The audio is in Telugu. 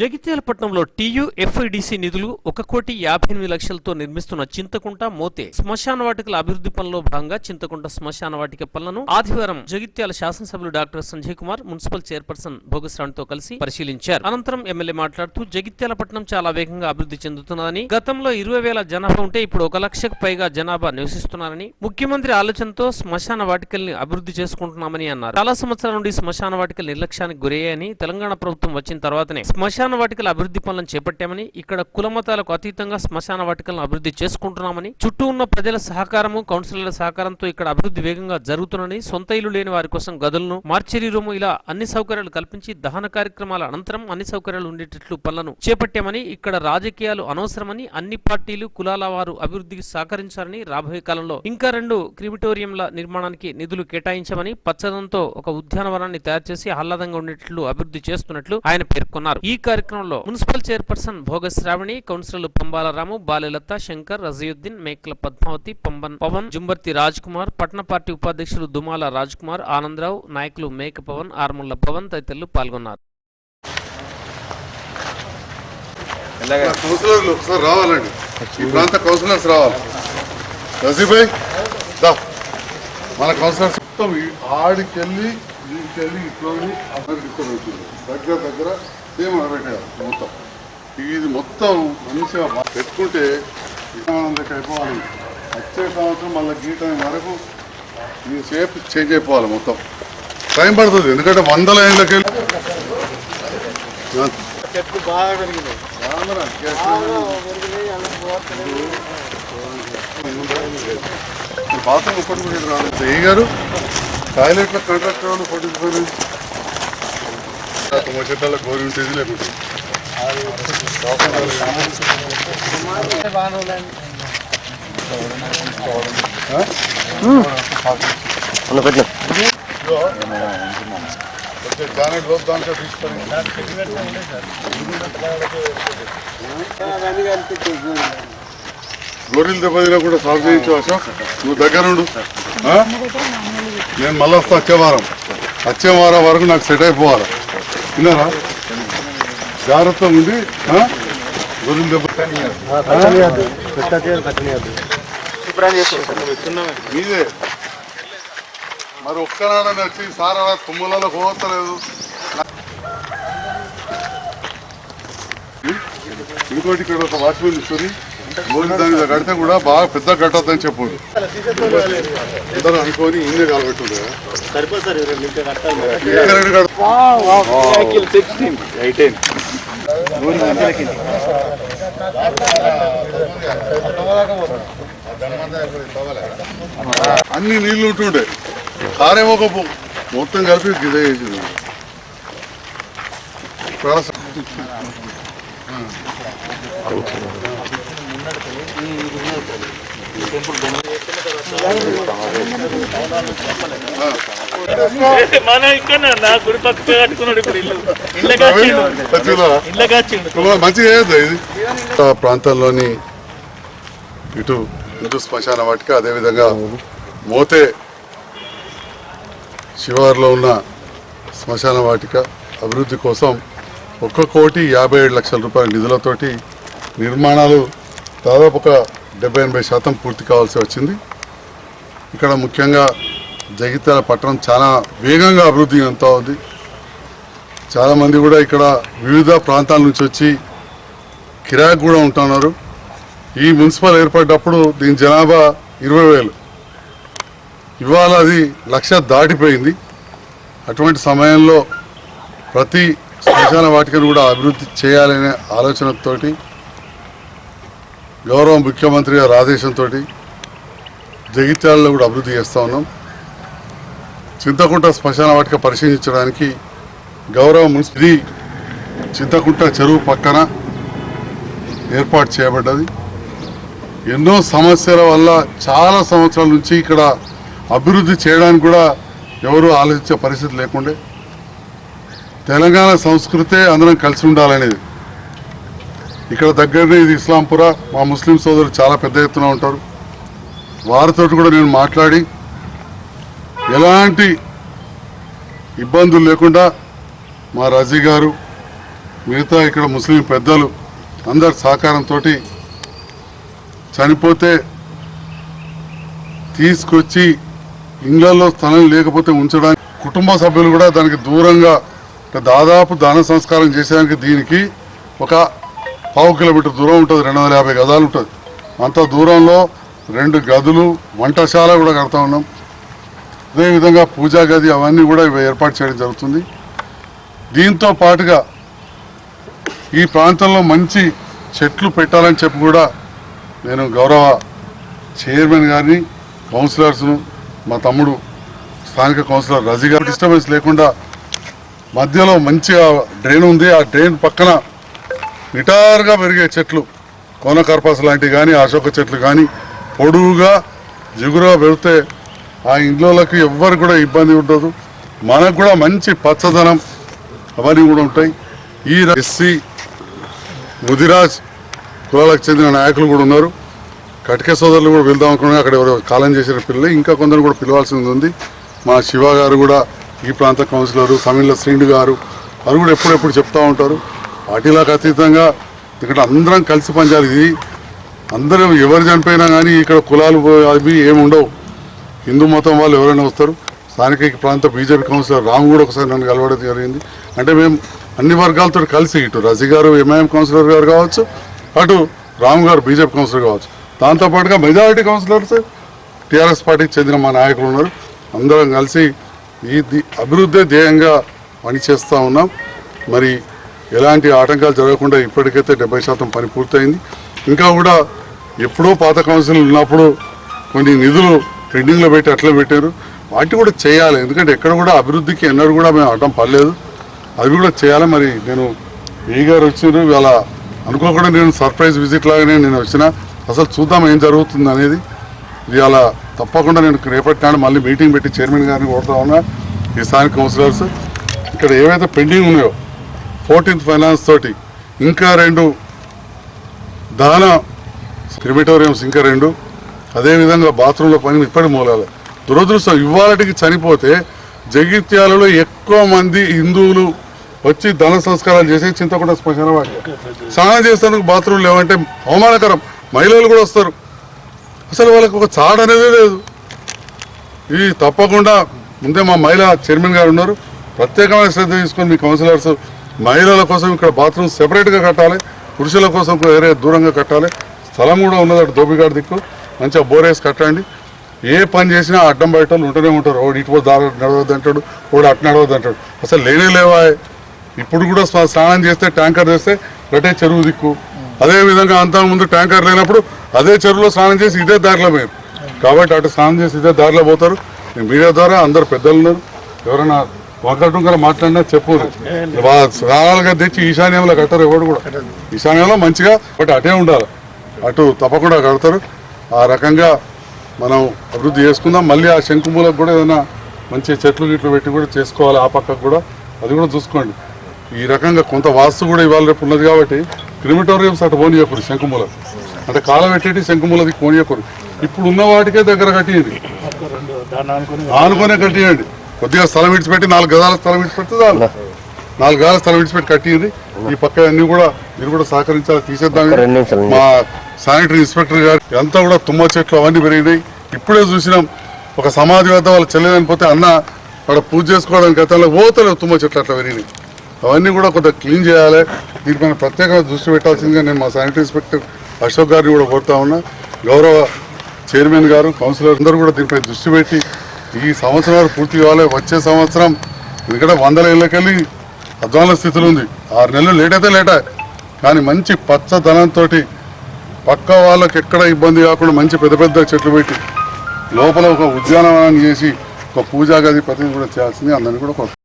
జగిత్యాలపట్నంలో టీయూఎఫ్ఐడిసి నిధులు ఒక కోటి యాభై ఎనిమిది లక్షలతో నిర్మిస్తున్న చింతకుంట మోతే. శ్మశాన వాటికల అభివృద్ధి పనుల్లో భాగంగా చింతకుంట శ్మశాన వాటిక పనులను ఆదివారం జగిత్యాల శాసనసభ్యులు doctor Sanjay Kumar municipal chairperson భోగశ్రాణితో కలిసి పరిశీలించారు. అనంతరం ఎమ్మెల్యే మాట్లాడుతూ జగిత్యాలపట్నం చాలా వేగంగా అభివృద్ధి చెందుతున్నదని గతంలో ఇరవై వేల జనాభా ఉంటే ఇప్పుడు ఒక లక్షకు పైగా జనాభా నివసిస్తున్నారని ముఖ్యమంత్రి ఆలోచనతో శ్మశాన వాటికల్ని అభివృద్ధి చేసుకుంటున్నామని అన్నారు. చాలా సంవత్సరాల నుండి శ్మశాన వాటికలు నిర్లక్ష్యానికి గురయ్యాయని తెలంగాణ ప్రభుత్వం వచ్చిన తర్వాతనే శ్మశాన వాటికల అభివృద్ధి పనులను చేపట్టామని ఇక్కడ కులమతాలకు అతీతంగా శ్మశాన వాటికలను అభివృద్ధి చేసుకుంటున్నామని చుట్టూ ఉన్న ప్రజల సహకారము కౌన్సిలర్ల సహకారంతో ఇక్కడ అభివృద్ధి వేగంగా జరుగుతుందని సొంత ఇల్లు లేని వారి కోసం గదులను మార్చరీ రూము ఇలా అన్ని సౌకర్యాలు కల్పించి దహన కార్యక్రమాల అనంతరం అన్ని సౌకర్యాలు ఉండేటట్లు పనులను చేపట్టామని ఇక్కడ రాజకీయాలు అనవసరమని అన్ని పార్టీలు కులాల వారు అభివృద్ధికి సహకరించాలని రాబోయే కాలంలో ఇంకా రెండు క్రిమిటోరియంల నిర్మాణానికి నిధులు కేటాయించమని పచ్చదనంతో ఒక ఉద్యానవనాన్ని తయారు చేసి ఆహ్లాదంగా ఉండేటట్లు అభివృద్ధి చేస్తున్నట్లు ఆయన పేర్కొన్నారు. ఈ కార్యక్రమంలో మున్సిపల్ చైర్పర్సన్ భోగ శ్రావణి కౌన్సిలర్లు పంబాలరాము బాలలత శంకర్ రజయుద్దీన్ మేకల పద్మావతి పంబన్ పవన్ జుంబర్తి రాజ్ కుమార్ పట్న పార్టీ ఉపాధ్యక్షులు దుమాల రాజ్ కుమార్ ఆనందరావు నాయకులు మేక పవన్ ఆర్ముళ్ళ పవన్ తదితరులు పాల్గొన్నారు. కౌన్సిలర్లు ఒకసారి రావాలండి. ఈ ప్రాంత కౌన్సిలర్స్ రావాలి. రజీభాయ్ దా. మన కౌన్సిలర్స్ మొత్తం ఈ- ఆడికెళ్ళి వీడికెళ్ళి ఇట్లా అందరికి ఇక్కడ ఉంటుంది దగ్గర దగ్గర సేమ్ పెట్టేయాలి మొత్తం. ఇది మొత్తం మంచిగా పెట్టుకుంటే ఇమానందకి అయిపోవాలి. వచ్చే సంవత్సరం మళ్ళీ గీతం వరకు ఈ షేప్ చేంజ్ అయిపోవాలి మొత్తం. టైం పడుతుంది ఎందుకంటే వందల ఏళ్ళకి వెళ్ళి రామరా, బాత్రూమ్ ఒక్కటి కూడా ఇక్కడ రాలేదు. జై గారు టాయిలెట్ల కాంట్రాక్టర్ వాళ్ళు పట్టించుకోలేదు చెట్ల గోరి ఉంటుంది లేకుంటే. వచ్చే జానెట్ రోజు దాంట్లో గొర్రెలు దెబ్బతినా కూడా సాగు చేయించు అశోక్. నువ్వు దగ్గరుండు నేను మళ్ళీ వస్తా వచ్చే వారం. వచ్చే వారం వరకు నాకు సెట్ అయిపోవాలి. విన్నారా జాగ్రత్త ఉంది? గొర్రెలు దెబ్బ మీదే. మరి ఒక్కనాడని వచ్చి సార్ తుమ్ములలో పోతలేదు. ఇంకోటి ఇక్కడ ఒక వాచ్మెన్ ఇస్తుంది రోజు కడితే కూడా బాగా పెద్ద కట్టద్దని చెప్పదు ఇద్దరు అనుకొని ఇన్నే కాలబెట్టుంది అన్ని నీళ్ళు ఉంటుండే. కారేమో ఒక మొత్తం కలిపి గిదే చేసింది మన ఇక్కడ నా గుడి పక్క కట్టుకున్నాడు ఇప్పుడు ఇల్లు. మంచిగా ఇది. ఆ ప్రాంతాల్లోని ఇటు హిందూ శ్మశాన వాటిక అదేవిధంగా మోతే శివారులో ఉన్న శ్మశాన వాటిక అభివృద్ధి కోసం ఒక్క కోటి యాభై ఏడు లక్షల రూపాయల నిధులతోటి నిర్మాణాలు దాదాపు ఒక డెబ్బై ఎనభై శాతం పూర్తి కావాల్సి వచ్చింది. ఇక్కడ ముఖ్యంగా జగిత్యాల పట్టణం చాలా వేగంగా అభివృద్ధి చెందుతూ ఉంది. చాలామంది కూడా ఇక్కడ వివిధ ప్రాంతాల నుంచి వచ్చి కిరాయికి కూడా ఉంటున్నారు ఈ మున్సిపల్ ఏర్పడ్డప్పుడు దీని జనాభా ఇరవై వేలు. ఇవాళ అది లక్ష దాటిపోయింది. అటువంటి సమయంలో ప్రతి శ్మశాన వాటికను కూడా అభివృద్ధి చేయాలనే ఆలోచనతోటి గౌరవ ముఖ్యమంత్రి గారి ఆదేశంతో జగిత్యాలలో కూడా అభివృద్ధి చేస్తూ ఉన్నాం. చింతకుంట శ్మశాన వాటిక పరిశీలించడానికి గౌరవ మున్సిపల్ చింతకుంట చెరువు పక్కన ఏర్పాటు చేయబడ్డది. ఎన్నో సమస్యల వల్ల చాలా సంవత్సరాల నుంచి ఇక్కడ అభివృద్ధి చేయడానికి కూడా ఎవరు ఆలోచించే పరిస్థితి లేకుండే. తెలంగాణ సంస్కృతే అందరం కలిసి ఉండాలనేది. ఇక్కడ దగ్గరనే ఇది ఇస్లాంపుర. మా ముస్లిం సోదరులు చాలా పెద్ద ఎత్తున ఉంటారు. వారితో కూడా నేను మాట్లాడి ఎలాంటి ఇబ్బందులు లేకుండా మా రజీ గారు మిగతా ఇక్కడ ముస్లిం పెద్దలు అందరి సహకారంతో చనిపోతే తీసుకొచ్చి ఇళ్ళలో స్థలం లేకపోతే ఉంచడానికి కుటుంబ సభ్యులు కూడా దానికి దూరంగా దాదాపు దాన సంస్కారం చేసేదానికి దీనికి ఒక పావు కిలోమీటర్ దూరం ఉంటుంది రెండు వందల యాభై గదాలు ఉంటుంది. అంత దూరంలో రెండు గదులు వంటశాల కూడా కడతా ఉన్నాం. అదేవిధంగా పూజా గది అవన్నీ కూడా ఇవి ఏర్పాటు చేయడం జరుగుతుంది. దీంతో పాటుగా ఈ ప్రాంతంలో మంచి చెట్లు పెట్టాలని చెప్పి కూడా నేను గౌరవ చైర్మన్ గారిని కౌన్సిలర్స్ను మా తమ్ముడు స్థానిక కౌన్సిలర్ రజీ గారు డిస్టర్బెన్స్ లేకుండా మధ్యలో మంచిగా డ్రైన్ ఉంది. ఆ డ్రైన్ పక్కన నిటారుగా పెరిగే చెట్లు కోనకర్పాస్ లాంటివి కానీ అశోక చెట్లు కానీ పొడువుగా జిగురుగా పెడితే ఆ ఇండ్లకి ఎవ్వరు కూడా ఇబ్బంది ఉండదు. మనకు కూడా మంచి పచ్చదనం అవన్నీ కూడా ఉంటాయి. ఈ ఎస్సీ ముదిరాజ్ కులాలకు చెందిన నాయకులు కూడా ఉన్నారు. కటిక సోదరులు కూడా వెళ్దాం అనుకున్నా. అక్కడ ఎవరో కాలం చేసిన పిల్లలు. ఇంకా కొందరు కూడా పిలవాల్సింది ఉంది. మా శివ గారు కూడా ఈ ప్రాంత కౌన్సిలరు సమీల శ్రీను గారు వారు కూడా ఎప్పుడెప్పుడు చెప్తూ ఉంటారు. పార్టీలకు అతీతంగా ఇక్కడ అందరం కలిసి పనిచేయాలి. ఇది అందరం ఎవరు చనిపోయినా కానీ ఇక్కడ కులాలు అవి ఏమి ఉండవు. హిందూ మతం వాళ్ళు ఎవరైనా వస్తారు. స్థానిక ప్రాంత బీజేపీ కౌన్సిలర్ రామ్ కూడా ఒకసారి నన్ను కలవడం జరిగింది. అంటే మేము అన్ని వర్గాలతో కలిసి ఇటు రజీ గారు ఎంఐఎం కౌన్సిలర్ గారు కావచ్చు అటు రామ్ గారు బీజేపీ కౌన్సిలర్ కావచ్చు. దాంతోపాటుగా మెజారిటీ కౌన్సిలర్స్ టీఆర్ఎస్ పార్టీకి చెందిన మా నాయకులు ఉన్నారు. అందరం కలిసి ఈ అభివృద్ధి ధ్యేయంగా పనిచేస్తూ ఉన్నాం. మరి ఎలాంటి ఆటంకాలు జరగకుండా ఇప్పటికైతే డెబ్బై శాతం పని పూర్తయింది. ఇంకా కూడా ఎప్పుడో పాత కౌన్సిల్ ఉన్నప్పుడు కొన్ని నిధులు పెండింగ్లో పెట్టి అట్లా పెట్టారు. వాటి కూడా చేయాలి. ఎందుకంటే ఎక్కడ కూడా అభివృద్ధికి ఎన్నడూ కూడా మేము అడ్డం పడలేదు. అవి కూడా చేయాలి. మరి నేను ఏ గారు వచ్చినారు? ఇవాళ అనుకోకుండా నేను సర్ప్రైజ్ విజిట్ లాగానే నేను వచ్చిన. అసలు చూద్దాం ఏం జరుగుతుంది అనేది. ఇవాళ తప్పకుండా నేను రేపటి నాడు మళ్ళీ మీటింగ్ పెట్టి చైర్మన్ గారిని కోరుతా ఉన్నా. ఈ స్థానిక కౌన్సిలర్స్ ఇక్కడ ఏవైతే పెండింగ్ ఉన్నాయో ఫోర్టీన్త్ ఫైనాన్స్ తోటి ఇంకా రెండు దాన క్రిమిటోరియంస్ ఇంకా రెండు. అదేవిధంగా బాత్రూంలో పని ఇప్పటి మూలాలి. దురదృష్టం ఇవాళకి చనిపోతే జగిత్యాలలో ఎక్కువ మంది హిందువులు వచ్చి ధన సంస్కారాలు చేసే చింతకుండా శ్మశాన వాటి స్నానం చేస్తానికి బాత్రూమ్ లేవంటే అవమానకరం. మహిళలు కూడా వస్తారు. అసలు వాళ్ళకి ఒక చాడ అనేది లేదు. ఇది తప్పకుండా ముందే మా మహిళా చైర్మన్ గారు ఉన్నారు. ప్రత్యేకమైన శ్రద్ధ తీసుకొని మీ కౌన్సిలర్స్ మహిళల కోసం ఇక్కడ బాత్రూమ్ సెపరేట్గా కట్టాలి పురుషుల కోసం వేరే దూరంగా కట్టాలి. స్థలం కూడా ఉన్నది అటు దోపిగాడి దిక్కు. మంచిగా బోరేసి కట్టండి. ఏ పని చేసినా అడ్డం బయట ఉంటూనే ఉంటారు. వాడు ఇటు దారి నడవద్దు అంటాడు. వాడు అటు నడవద్దు అంటాడు. అసలు లేనే లేవా? ఇప్పుడు కూడా స్నానం చేస్తే ట్యాంకర్ చేస్తే ఒకటే చెరువు దిక్కు. అదే విధంగా అంతా ముందు ట్యాంకర్ లేనప్పుడు అదే చెరువులో స్నానం చేసి ఇదే దారిలో పోయారు. కాబట్టి అటు స్నానం చేసి ఇదే దారిలో పోతారు. మీడియా ద్వారా అందరు పెద్దలు ఉన్నారు. ఎవరైనా టుంకర మాట్లాడినా చెప్పు స్నానాలుగా తెచ్చి ఈశాన్యంలో కట్టరు ఎవడు కూడా. ఈశాన్యంలో మంచిగా బట్ అటే ఉండాలి. అటు తప్పకుండా కడతారు. ఆ రకంగా మనం అభివృద్ధి చేసుకుందాం. మళ్ళీ ఆ శంకుమూలకు కూడా ఏదైనా మంచి చెట్లు గిట్లు పెట్టి కూడా చేసుకోవాలి ఆ పక్కకు కూడా. అది కూడా చూసుకోండి. ఈ రకంగా కొంత వాస్తు కూడా ఇవాళ రేపు ఉన్నది కాబట్టి క్రిమిటోరియంస్ అటు పోనీయకూడదు శంకుమూల అంటే కాలం పెట్టేటి శంకుమూలది పోనీయకూడదు. ఇప్పుడు ఉన్న వాటికే దగ్గర కట్టింది ఆనుకునే కట్టియండి. కొద్దిగా స్థలం విడిచిపెట్టి నాలుగు గదాల స్థలం విడిచిపెడితే చాలు. నాలుగు గదాల స్థలం విడిచిపెట్టి కట్టింది. ఈ పక్క అన్ని కూడా మీరు కూడా సహకరించాలి తీసేద్దాం. మా శానిటరీ ఇన్స్పెక్టర్ గారు అంతా కూడా తుమ్మ చెట్లు అవన్నీ పెరిగినాయి. ఇప్పుడే చూసినాం ఒక సమాధి వద్ద వాళ్ళు చెల్లెదనిపోతే అన్న అక్కడ పూజ చేసుకోవడానికి గతంలో పోతలేవు తుమ్మ చెట్లు అట్లా పెరిగినాయి. అవన్నీ కూడా కొద్దిగా క్లీన్ చేయాలి. దీనిపైన ప్రత్యేకంగా దృష్టి పెట్టాల్సిందిగా నేను మా శానిటరీ ఇన్స్పెక్టర్ అశోక్ గారిని కూడా కోరుతా ఉన్నా. గౌరవ చైర్మన్ గారు కౌన్సిలర్ అందరూ కూడా దీనిపై దృష్టి పెట్టి ఈ సంవత్సరాలు పూర్తి కావాలి వచ్చే సంవత్సరం ఎందుకంటే వందల ఇళ్ళకెళ్ళి అధ్వాన స్థితిలో ఉంది ఆరు నెలలు లేట్ అయితే లేట కానీ మంచి పచ్చదనంతో పక్క వాళ్ళకి ఎక్కడ ఇబ్బంది కాకుండా మంచి పెద్ద పెద్ద చెట్లు పెట్టి లోపల ఒక ఉద్యానవనాన్ని చేసి ఒక పూజా గది ప్రతి కూడా చేయాల్సింది అందరినీ కూడా కోరుతున్నాను.